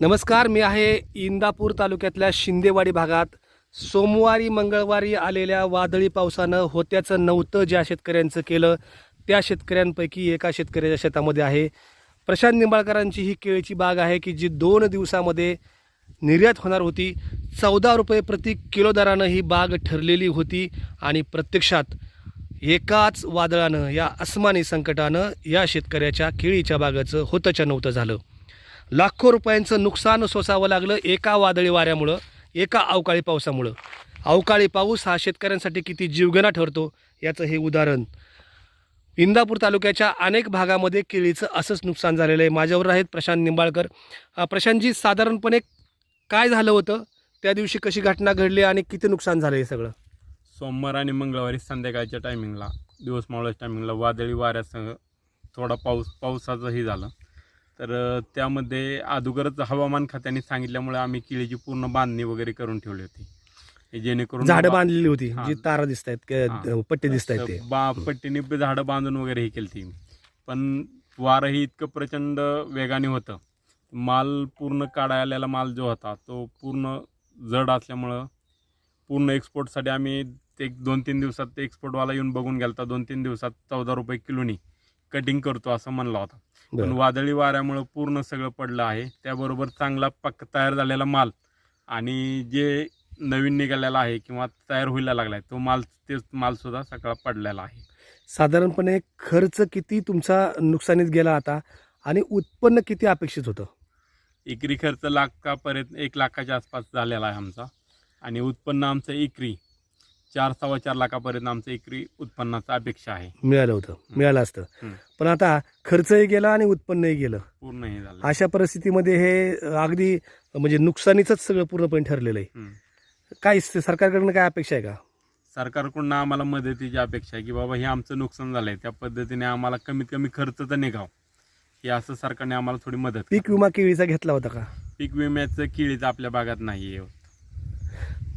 नमस्कार मी आहे इंदापूर तालुक्यातल्या शिंदेवाडी भागात. सोमवारी मंगळवारी आलेल्या वादळी पावसानं होत्याचं नव्हतं ज्या शेतकऱ्यांचं केलं त्या शेतकऱ्यांपैकी एका शेतकऱ्याच्या शेतामध्ये आहे. प्रशांत निंबाळकरांची ही केळीची बाग आहे की जी दोन दिवसामध्ये निर्यात होणार होती. चौदा रुपये प्रति किलो दरानं ही बाग ठरलेली होती आणि प्रत्यक्षात एकाच वादळानं या अस्मानी संकटानं या शेतकऱ्याच्या केळीच्या बागाचं होतंच्या नव्हतं झालं. लाखो रुपयांचं नुकसान सोसावं लागलं एका वादळी वाऱ्यामुळं एका अवकाळी पावसामुळं. अवकाळी पाऊस हा शेतकऱ्यांसाठी किती जीवघेणा ठरतो याचं हे उदाहरण. इंदापूर तालुक्याच्या अनेक भागामध्ये केळीचं असंच नुकसान झालेलं आहे. माझ्यावर आहेत प्रशांत निंबाळकर. प्रशांतजी साधारणपणे काय झालं होतं? त्या दिवशी कशी घटना घडली आणि किती नुकसान झालं हे सगळं? सोमवार आणि मंगळवारी संध्याकाळच्या टायमिंगला दिवस मावळ्याच्या टायमिंगला वादळी वाऱ्यासह थोडा पाऊस पावसाचंही झालं. तर त्यामध्ये अगोदरच हवामान खात्याने सांगितल्यामुळे आम्ही केळीची पूर्ण बांधणी वगैरे करून ठेवली होती. जेणेकरून झाडं बांधलेली होती. जी तारा दिसत आहेत. पट्टे दिसत आहेत बा पट्टीने झाडं बांधून वगैरे हे केली ती पण वारंही इतकं प्रचंड वेगाने होतं. माल पूर्ण काढायला माल जो होता तो पूर्ण जड असल्यामुळं पूर्ण एक्सपोर्टसाठी आम्ही एक दोन तीन दिवसात एक्सपोर्टवाला येऊन बघून गेलता. दोन तीन दिवसात चौदा रुपये किलोनी कटिंग करतो असं म्हणला होता. पण. वादळी वाऱ्यामुळं पूर्ण सगळं पडलं आहे. त्याबरोबर चांगला पक्क तयार झालेला माल आणि जे नवीन निघालेला आहे किंवा तयार व्हायला लागला आहे तो माल तेच मालसुद्धा सगळा पडलेला आहे. साधारणपणे खर्च किती तुमचा नुकसानीत गेला आता आणि उत्पन्न किती अपेक्षित होतं? एकरी खर्च लाखापर्यंत एक लाखाच्या आसपास झालेला आहे आमचा. आणि उत्पन्न आमचं एकरी. चार सव्वा चार लाखापर्यंत आमचं एकरी उत्पन्नाचा अपेक्षा आहे. मिळालं होतं. मिळालं असतं. पण आता खर्चही गेला आणि उत्पन्नही गेलं. पूर्ण हे झालं. अशा परिस्थितीमध्ये हे अगदी म्हणजे नुकसानीचंच सगळं पूर्णपणे ठरलेलं आहे. काय स- सरकारकडनं काय अपेक्षा आहे का? सरकारकडून आम्हाला मदतीची अपेक्षा आहे की बाबा हे आमचं नुकसान झालंय. त्या पद्धतीने आम्हाला कमीत कमी खर्च तर निघाव. हे असं सरकारने आम्हाला थोडी मदत पीक करावी. विमा केळीचा घेतला होता का? पीक विम्याचं किळीच आपल्या भागात नाही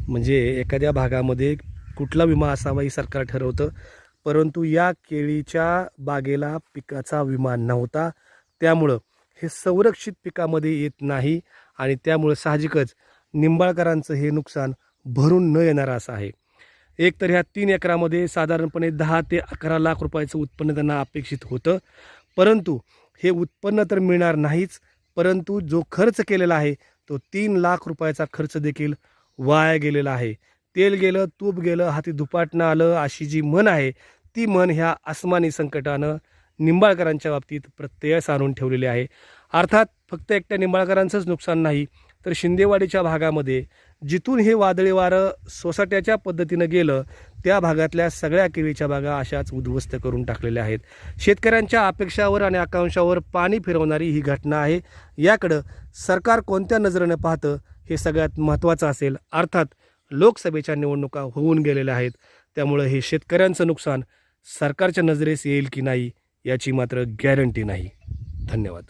म्हणजे एखाद्या भागामध्ये कुठला विमा असावा ही सरकार ठरवतं. परंतु या केळीच्या बागेला पिकाचा विमा नव्हता. त्यामुळं हे संरक्षित पिकामध्ये येत नाही आणि त्यामुळं साहजिकच निंबाळकरांचं हे नुकसान भरून न येणारं असं आहे. एक तर ह्या तीन एकरामध्ये साधारणपणे दहा ते अकरा लाख रुपयाचं उत्पन्न त्यांना अपेक्षित होतं. परंतु हे उत्पन्न तर मिळणार नाहीच परंतु जो खर्च केलेला आहे तो तीन लाख रुपयाचा खर्च देखील वाया गेलेला आहे. तेल गेलं तूप गेलं हाती दुपाटणं आलं अशी जी मन आहे ती मन ह्या अस्मानी संकटानं निंबाळकरांच्या बाबतीत प्रत्ययस आणून ठेवलेली आहे. अर्थात फक्त एकट्या निंबाळकरांचंच नुकसान नाही तर शिंदेवाडीच्या भागामध्ये जिथून हे वादळी वारं सोसाट्याच्या पद्धतीनं गेलं त्या भागातल्या सगळ्या केळीच्या बागा अशाच उद्ध्वस्त करून टाकलेल्या आहेत. शेतकऱ्यांच्या अपेक्षावर आणि आकांक्षावर पाणी फिरवणारी ही घटना आहे. याकडं सरकार कोणत्या नजरेनं पाहतं हे सगळ्यात महत्त्वाचं असेल. अर्थात लोकसभेच्या निवडणुका होऊन गेलेल्या आहेत. त्यामुळं हे शेतकऱ्यांचं नुकसान सरकारच्या नजरेस येईल की नाही याची मात्र गॅरंटी नाही. धन्यवाद.